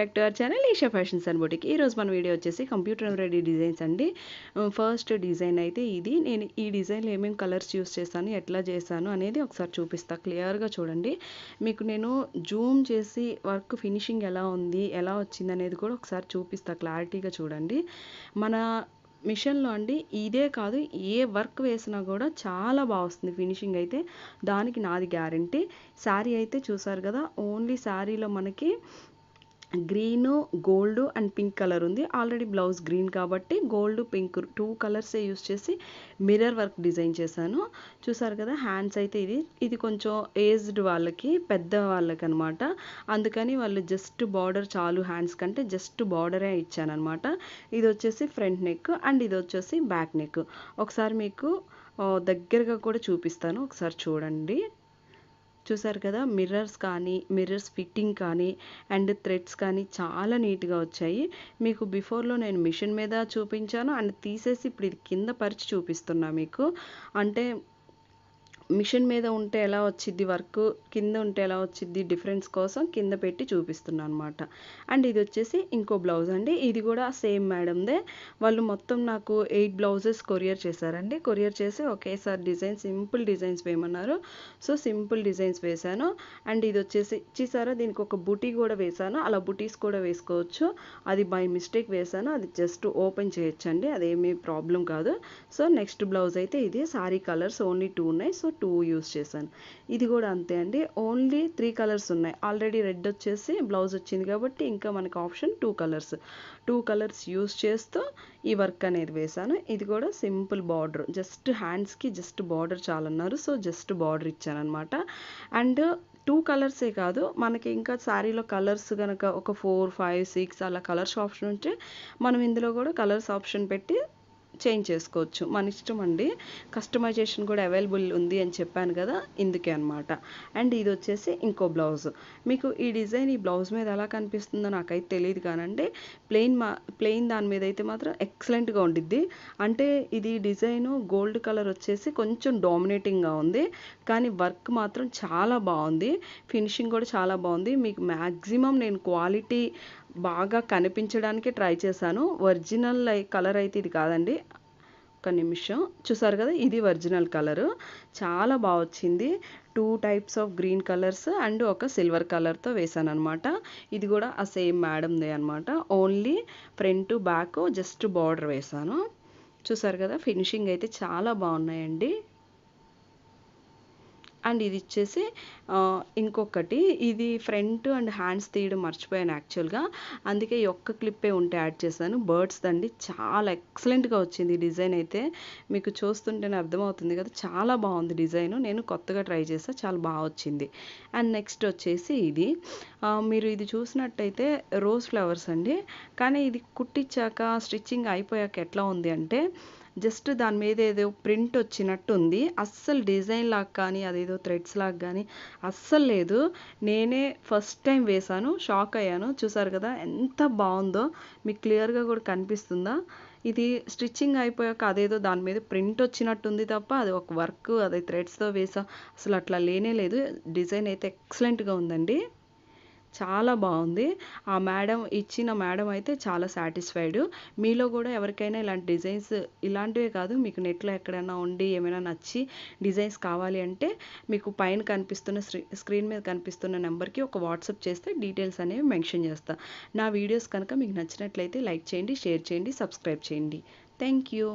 Back to our channel Esha fashions and boutique. ఈరోజు మన video వచ్చేసి కంప్యూటర్ ఎంబ్రాయిడరీ డిజైన్స్ అండి. ఫస్ట్ డిజైన్ అయితే ఇది. నేను ఈ డిజైన్లో ఏమేమి కలర్స్ యూస్ చేశాను ఎట్లా చేశాను అనేది ఒకసారి చూపిస్తాను క్లియర్గా చూడండి. మీకు నేను జూమ్ చేసి వర్క్ ఫినిషింగ్ ఎలా ఉంది ఎలా వచ్చింది అనేది కూడా ఒకసారి చూపిస్తా. క్లారిటీగా చూడండి. మన మిషన్లో అండి ఇదే కాదు ఏ వర్క్ వేసినా కూడా చాలా బాగా వస్తుంది ఫినిషింగ్ అయితే. దానికి నాది గ్యారంటీ శారీ అయితే చూసారు కదా ఓన్లీ శారీలో మనకి green gold and pink colour ఉంది. ఆల్రెడీ బ్లౌజ్ గ్రీన్ కాబట్టి గోల్డ్ పింక్ టూ కలర్సే యూస్ చేసి మిర్రర్ వర్క్ డిజైన్ చేశాను. చూసారు కదా హ్యాండ్స్ అయితే ఇది. ఇది కొంచెం ఏజ్డ్ వాళ్ళకి పెద్ద వాళ్ళకి అనమాట అందుకని వాళ్ళు జస్ట్ బార్డర్ చాలు హ్యాండ్స్ కంటే జస్ట్ బార్డరే ఇచ్చానమాట ఇది వచ్చేసి ఫ్రంట్ నెక్ అండ్ ఇది వచ్చేసి బ్యాక్ నెక్. ఒకసారి మీకు దగ్గరగా కూడా చూపిస్తాను. ఒకసారి చూడండి. చూసారు కదా మిర్రర్స్ కానీ మిర్రర్స్ ఫిట్టింగ్ కానీ అండ్ థ్రెడ్స్ కానీ చాలా నీట్గా వచ్చాయి. మీకు బిఫోర్లో నేను మిషన్ మీద చూపించాను అండ్ తీసేసి ఇప్పుడు ఇది కింద పరిచి చూపిస్తున్నా మీకు. అంటే మిషన్ మీద ఉంటే ఎలా వచ్చిద్ది వర్క్ కింద ఉంటే ఎలా వచ్చిద్ది డిఫరెన్స్ కోసం కింద పెట్టి చూపిస్తున్నాను అనమాట అండ్ ఇది వచ్చేసి ఇంకో బ్లౌజ్ అండి. ఇది కూడా సేమ్ మేడందే. వాళ్ళు మొత్తం నాకు ఎయిట్ బ్లౌజెస్ కొరియర్ చేశారండి. కొరియర్ చేసి ఒకేసారి డిజైన్ సింపుల్ డిజైన్స్ వేయమన్నారు. సో సింపుల్ డిజైన్స్ వేశాను. అండ్ ఇది వచ్చేసి ఇచ్చేసారా దీనికి ఒక బుటీ కూడా వేశాను. అలా బుటీస్ కూడా వేసుకోవచ్చు. అది బై మిస్టేక్ వేశాను. అది జస్ట్ ఓపెన్ చేయొచ్చండి. అదేమీ ప్రాబ్లం కాదు. సో నెక్స్ట్ బ్లౌజ్ అయితే ఇది. సారీ కలర్స్ ఓన్లీ టూ ఉన్నాయి. సో టూ యూస్ చేశాను. ఇది కూడా అంతే అండి. ఓన్లీ త్రీ కలర్స్ ఉన్నాయి. ఆల్రెడీ రెడ్ వచ్చేసి బ్లౌజ్ వచ్చింది కాబట్టి ఇంకా మనకు option two colours two colours use చేస్తూ ఈ వర్క్ అనేది వేశాను. ఇది కూడా సింపుల్ బార్డర్ జస్ట్ హ్యాండ్స్కి జస్ట్ బార్డర్ చాలన్నారు. సో జస్ట్ బార్డర్ ఇచ్చాను అనమాట అండ్ టూ కలర్సే కాదు మనకి ఇంకా శారీలో కలర్స్ కనుక ఒక ఫోర్ ఫైవ్ సిక్స్ అలా కలర్స్ ఆప్షన్ ఉంటే మనం ఇందులో కూడా కలర్స్ ఆప్షన్ పెట్టి చేంజ్ చేసుకోవచ్చు. మన ఇష్టం అండి. కస్టమైజేషన్ కూడా అవైలబుల్ ఉంది అని చెప్పాను కదా ఇందుకే అనమాట అండ్ ఇది వచ్చేసి ఇంకో బ్లౌజ్. మీకు ఈ డిజైన్ ఈ బ్లౌజ్ మీద ఎలా కనిపిస్తుందో నాకైతే తెలియదు కానండి. ప్లెయిన్ మా ప్లెయిన్ దాని మీద అయితే మాత్రం ఎక్సలెంట్గా ఉండిద్ది. అంటే ఇది డిజైన్ గోల్డ్ కలర్ వచ్చేసి కొంచెం డామినేటింగ్గా ఉంది. కానీ వర్క్ మాత్రం చాలా బాగుంది. ఫినిషింగ్ కూడా చాలా బాగుంది. మీకు మ్యాక్సిమం నేను క్వాలిటీ బాగా కనిపించడానికి ట్రై చేశాను. ఒరిజినల్ కలర్ అయితే ఇది కాదండి. ఒక నిమిషం. చూసారు కదా ఇది ఒరిజినల్ కలరు. చాలా బాగా వచ్చింది. Two types of green colours and ఒక సిల్వర్ కలర్తో వేసాను అనమాట ఇది కూడా ఆ సేమ్ మేడందే అనమాట only front back just border వేసాను చూసారు కదా ఫినిషింగ్ అయితే చాలా బాగున్నాయండి. అండ్ ఇది ఇచ్చేసి ఇంకొకటి ఇది ఫ్రంట్ అండ్ హ్యాండ్స్ తీయడం మర్చిపోయాను యాక్చువల్గా. అందుకే ఈ ఒక్క క్లిప్పే ఉంటే యాడ్ చేశాను. బర్డ్స్ దండి చాలా ఎక్సలెంట్గా వచ్చింది ఈ డిజైన్ అయితే. మీకు చూస్తుంటేనే అర్థమవుతుంది కదా చాలా బాగుంది డిజైన్. నేను కొత్తగా ట్రై చేసా చాలా బాగా వచ్చింది. అండ్ నెక్స్ట్ వచ్చేసి ఇది. మీరు ఇది చూసినట్టయితే రోజ్ ఫ్లవర్స్ అండి. కానీ ఇది కుట్టించాక స్టిచ్చింగ్ అయిపోయాక ఎట్లా ఉంది అంటే జస్ట్ దాని మీద ఏదో ప్రింట్ వచ్చినట్టు ఉంది అస్సలు డిజైన్ లాగా కానీ అదేదో థ్రెడ్స్ లాగా కానీ అస్సలు లేదు. నేనే ఫస్ట్ టైం వేశాను షాక్ అయ్యాను. చూసారు కదా ఎంత బాగుందో. మీకు క్లియర్గా కూడా కనిపిస్తుందా? ఇది స్టిచ్చింగ్ అయిపోయాక అదేదో దాని మీద ప్రింట్ వచ్చినట్టుంది తప్ప అది ఒక వర్క్ అది థ్రెడ్స్తో వేసాం. అసలు అట్లా లేనే లేదు. డిజైన్ అయితే ఎక్సలెంట్గా ఉందండి. చాలా బాగుంది. ఆ మేడం ఇచ్చిన మేడం అయితే చాలా సాటిస్ఫైడ్. మీలో కూడా ఎవరికైనా ఇలాంటి డిజైన్స్ ఇలాంటివే కాదు మీకు నెట్లో ఎక్కడైనా ఉండి ఏమైనా నచ్చి డిజైన్స్ కావాలి అంటే మీకు పైన కనిపిస్తున్న స్క్రీన్ మీద కనిపిస్తున్న నెంబర్కి ఒక వాట్సాప్ చేస్తే డీటెయిల్స్ అనేవి మెన్షన్ చేస్తా. నా వీడియోస్ కనుక మీకు నచ్చినట్లయితే లైక్ చేయండి షేర్ చేయండి సబ్స్క్రైబ్ చేయండి. Thank you